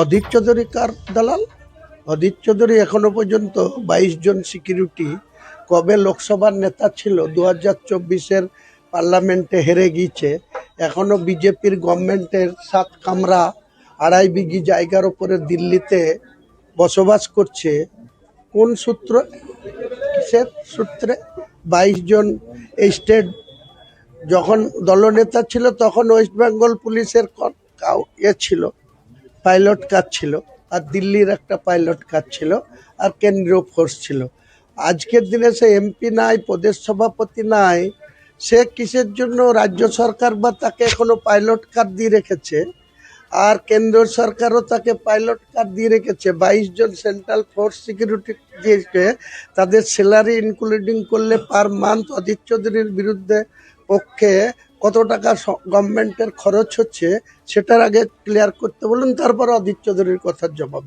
অধীর চৌধুরী কার দালাল? অধীর চৌধুরী এখনও পর্যন্ত বাইশ জন সিকিউরিটি কবে লোকসভার নেতা ছিল দু হাজার চব্বিশের পার্লামেন্টে হেরে গিয়েছে, এখনও বিজেপির গভর্নমেন্টের সাত কামরা আড়াই বিঘি জায়গার ওপরে দিল্লিতে বসবাস করছে, কোন সূত্র? কিসের সূত্রে? বাইশ জন এই স্টেট যখন দলনেতা ছিল তখন ওয়েস্ট বেঙ্গল পুলিশের ইয়ে ছিল। পাইলট কাজ ছিল, আর দিল্লির একটা পাইলট কাজ ছিল, আর কেন্দ্রীয় ফোর্স ছিল। আজকের দিনে সে এমপি নাই, প্রদেশ সভাপতি নাই, সে কিসের জন্য রাজ্য সরকার বা তাকে এখনও পাইলট কার্ড দিয়ে রেখেছে? আর কেন্দ্র সরকারও তাকে পাইলট কার্ড দিয়ে রেখেছে। বাইশ জন সেন্ট্রাল ফোর্স সিকিউরিটি দিয়েছে তাদের স্যালারি ইনক্লুডিং করলে পার মান্থ অধীর চৌধুরীর বিরুদ্ধে পক্ষে কত টাকা গভর্নমেন্টের খরচ হচ্ছে সেটার আগে ক্লিয়ার করতে বলুন, তারপর অধীর চৌধুরীর কথার জবাব।